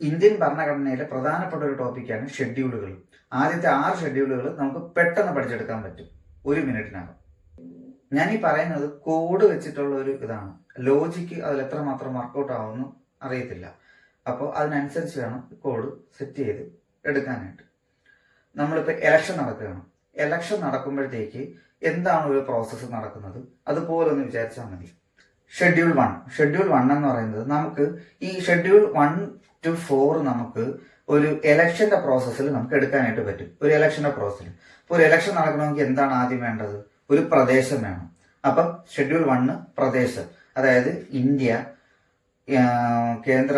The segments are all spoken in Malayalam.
ഇന്ത്യൻ ഭരണഘടനയിലെ പ്രധാനപ്പെട്ട ഒരു ടോപ്പിക്കാണ് ഷെഡ്യൂളുകൾ. ആദ്യത്തെ ആറ് ഷെഡ്യൂളുകൾ നമുക്ക് പെട്ടെന്ന് പഠിച്ചെടുക്കാൻ പറ്റും. ഒരു മിനിറ്റിനകം. ഞാൻ ഈ പറയുന്നത് കോഡ് വെച്ചിട്ടുള്ള ഒരു ഇതാണ്. ലോജിക്ക് അതിൽ എത്രമാത്രം വർക്കൗട്ട് ആവുമെന്ന് അറിയത്തില്ല. അപ്പോൾ അതിനനുസരിച്ച് വേണം കോഡ് സെറ്റ് ചെയ്ത് എടുക്കാനായിട്ട്. നമ്മളിപ്പോൾ ഇലക്ഷൻ നടക്കുകയാണ്. ഇലക്ഷൻ നടക്കുമ്പോഴത്തേക്ക് എന്താണ് ഒരു പ്രോസസ്സ് നടക്കുന്നത്? അതുപോലെ ഒന്ന് വിചാരിച്ചാൽ മതി. ഷെഡ്യൂൾ വൺ ഷെഡ്യൂൾ വൺ എന്ന് പറയുന്നത് നമുക്ക് ഈ ഷെഡ്യൂൾ വൺ ടു ഫോർ നമുക്ക് ഒരു എലക്ഷന്റെ പ്രോസസ്സിൽ നമുക്ക് എടുക്കാനായിട്ട് പറ്റും. ഒരു എലക്ഷന്റെ പ്രോസസ്സിൽ ഇപ്പോൾ ഒരു എലക്ഷൻ നടക്കണമെങ്കിൽ എന്താണ് ആദ്യം വേണ്ടത്? ഒരു പ്രദേശം വേണം. അപ്പം ഷെഡ്യൂൾ വണ്ണ് പ്രദേശം. അതായത് ഇന്ത്യ കേന്ദ്ര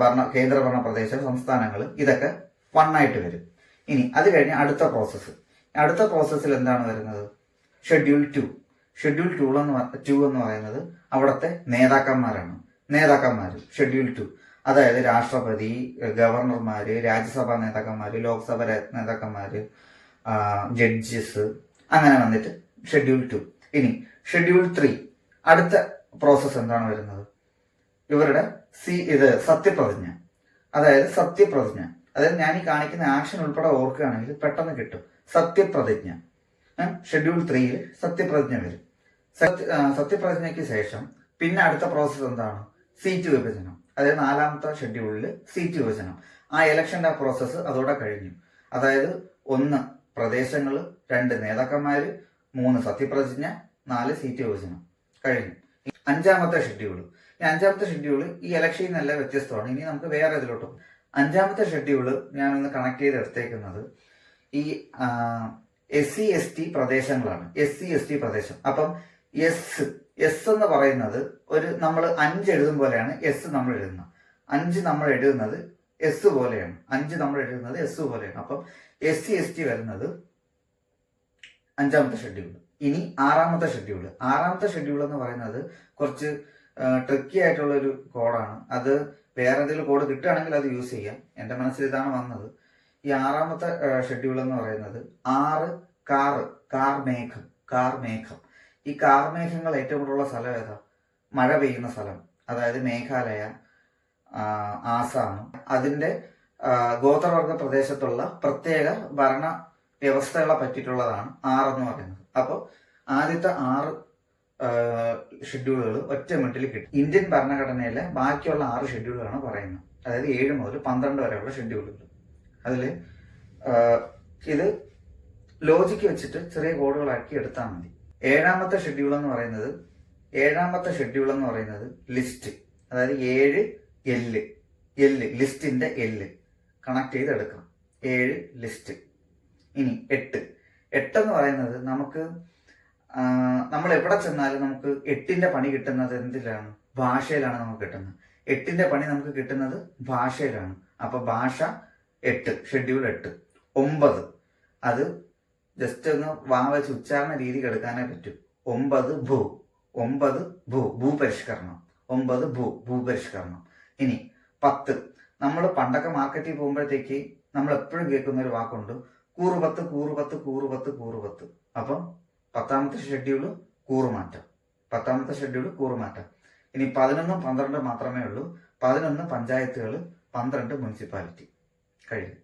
ഭരണ കേന്ദ്ര ഭരണ പ്രദേശം സംസ്ഥാനങ്ങൾ ഇതൊക്കെ വണ്ണായിട്ട് വരും. ഇനി അത് കഴിഞ്ഞ് അടുത്ത പ്രോസസ്സ് അടുത്ത പ്രോസസ്സിൽ എന്താണ് വരുന്നത്? ഷെഡ്യൂൾ ടു ഷെഡ്യൂൾ ടു എന്ന് ടു എന്ന് പറയുന്നത് അവിടുത്തെ നേതാക്കന്മാരാണ്. നേതാക്കന്മാർ ഷെഡ്യൂൾ ടു അതായത് രാഷ്ട്രപതി ഗവർണർമാര് രാജ്യസഭാ നേതാക്കന്മാര് ലോക്സഭ നേതാക്കന്മാര് ജഡ്ജസ് അങ്ങനെ വന്നിട്ട് ഷെഡ്യൂൾ ടു ഇനി ഷെഡ്യൂൾ ത്രീ അടുത്ത പ്രോസസ്സ് എന്താണ് വരുന്നത്? ഇവരുടെ സി ഇത് സത്യപ്രതിജ്ഞ. അതായത് സത്യപ്രതിജ്ഞ. അതായത് ഞാൻ ഈ കാണിക്കുന്ന ആക്ഷൻ ഉൾപ്പെടെ ഓർക്കുകയാണെങ്കിൽ പെട്ടെന്ന് കിട്ടും. സത്യപ്രതിജ്ഞ. ഷെഡ്യൂൾ ത്രീയിൽ സത്യപ്രതിജ്ഞ വരും. സത്യപ്രതിജ്ഞയ്ക്ക് ശേഷം പിന്നെ അടുത്ത പ്രോസസ്സ് എന്താണ്? സീറ്റ് വിഭജനം. അതായത് നാലാമത്തെ ഷെഡ്യൂളിൽ സീറ്റ് വിഭജനം. ആ ഇലക്ഷന്റെ പ്രോസസ്സ് അതോടെ കഴിഞ്ഞു. അതായത് ഒന്ന് പ്രദേശങ്ങൾ രണ്ട് നേതാക്കന്മാര് മൂന്ന് സത്യപ്രതിജ്ഞ നാല് സീറ്റ് വിഭജനം. കഴിഞ്ഞു. അഞ്ചാമത്തെ ഷെഡ്യൂൾ ഈ അഞ്ചാമത്തെ ഷെഡ്യൂൾ ഈ ഇലക്ഷനിൽ നിന്നല്ല വ്യത്യസ്തമാണ്. ഇനി നമുക്ക് വേറെ ഇതിലോട്ട് അഞ്ചാമത്തെ ഷെഡ്യൂൾ ഞാൻ ഒന്ന് കണക്ട് ചെയ്ത് എടുത്തേക്കുന്നത് ഈ എസ് സി എസ് ടി പ്രദേശങ്ങളാണ്. എസ് സി എസ് ടി പ്രദേശം. അപ്പം എസ് എസ് എന്ന് പറയുന്നത് ഒരു നമ്മൾ അഞ്ച് എഴുതും പോലെയാണ് എസ് നമ്മൾ എഴുതുന്നത്. അഞ്ച് നമ്മൾ എഴുതുന്നത് എസ് പോലെയാണ്. അഞ്ച് നമ്മൾ എഴുതുന്നത് എസ് പോലെയാണ്. അപ്പം എസ് സി എസ് ടി വരുന്നത് അഞ്ചാമത്തെ ഷെഡ്യൂൾ ഇനി ആറാമത്തെ ഷെഡ്യൂൾ ആറാമത്തെ ഷെഡ്യൂൾ എന്ന് പറയുന്നത് കുറച്ച് ട്രിക്കി ആയിട്ടുള്ള ഒരു കോഡാണ് അത് വേറെ എന്തെങ്കിലും കോഡ് കിട്ടുകയാണെങ്കിൽ അത് യൂസ് ചെയ്യാം. എന്റെ മനസ്സിൽ ഇതാണ് വന്നത്. ഈ ആറാമത്തെ ഷെഡ്യൂൾ എന്ന് പറയുന്നത് ആറ് കാറ് കാർ മേഘം കാർ മേഘം. ഈ കാർമേഘങ്ങൾ ഏറ്റവും കൂടുതലുള്ള സ്ഥലം ഏതാ? മഴ പെയ്യുന്ന സ്ഥലം. അതായത് മേഘാലയ ആസാം. അതിന്റെ ഗോത്രവർഗ പ്രദേശത്തുള്ള പ്രത്യേക ഭരണ വ്യവസ്ഥകളെ പറ്റിയിട്ടുള്ളതാണ് ആറെന്ന് പറയുന്നത്. അപ്പോൾ ആദ്യത്തെ ആറ് ഷെഡ്യൂളുകൾ ഒറ്റ മിനിറ്റിൽ കിട്ടും. ഇന്ത്യൻ ഭരണഘടനയിലെ ബാക്കിയുള്ള ആറ് ഷെഡ്യൂളുകളാണ് പറയുന്നത്. അതായത് ഏഴ് മുതൽ പന്ത്രണ്ട് വരെയുള്ള ഷെഡ്യൂളുകൾ അതിൽ ഇത് ലോജിക്ക് വെച്ചിട്ട് ചെറിയ കോഡുകളാക്കി എടുത്താൽ മതി. ഏഴാമത്തെ ഷെഡ്യൂൾ എന്ന് പറയുന്നത് ഏഴാമത്തെ ഷെഡ്യൂൾ എന്ന് പറയുന്നത് ലിസ്റ്റ് അതായത് ഏഴ് എല്ല് എല്ല് ലിസ്റ്റിന്റെ എല്ല് കണക്ട് ചെയ്ത് എടുക്കണം. ഏഴ് ലിസ്റ്റ് ഇനി എട്ട്. എന്ന് പറയുന്നത് നമുക്ക് നമ്മൾ എവിടെ ചെന്നാലും നമുക്ക് എട്ടിന്റെ പണി കിട്ടുന്നത് എന്തിലാണ്? ഭാഷയിലാണ് നമുക്ക് കിട്ടുന്നത്. എട്ടിന്റെ പണി നമുക്ക് കിട്ടുന്നത് ഭാഷയിലാണ്. അപ്പൊ ഭാഷ എട്ട് ഷെഡ്യൂൾ എട്ട്. ഒമ്പത്. അത് ജസ്റ്റ് ഒന്ന് വാ വെച്ച് ഉച്ചാരണ രീതിക്ക് എടുക്കാനേ പറ്റൂ. ഒമ്പത് ഭൂ. ഒമ്പത് ഭൂ. ഭൂപരിഷ്കരണം. ഒമ്പത് ഭൂ. ഭൂപരിഷ്കരണം. ഇനി പത്ത്. നമ്മൾ പണ്ടൊക്കെ മാർക്കറ്റിൽ പോകുമ്പോഴത്തേക്ക് നമ്മൾ എപ്പോഴും കേൾക്കുന്ന ഒരു വാക്കുണ്ട്. കൂറുപത്ത് കൂറുപത്ത് കൂറുപത്ത് കൂറുപത്ത്. അപ്പം പത്താമത്തെ ഷെഡ്യൂൾ കൂറുമാറ്റം. പത്താമത്തെ ഷെഡ്യൂൾ കൂറുമാറ്റം. ഇനി പതിനൊന്നും പന്ത്രണ്ടും മാത്രമേ ഉള്ളൂ. പതിനൊന്ന് പഞ്ചായത്തുകൾ പന്ത്രണ്ട് മുനിസിപ്പാലിറ്റി. കഴിഞ്ഞു.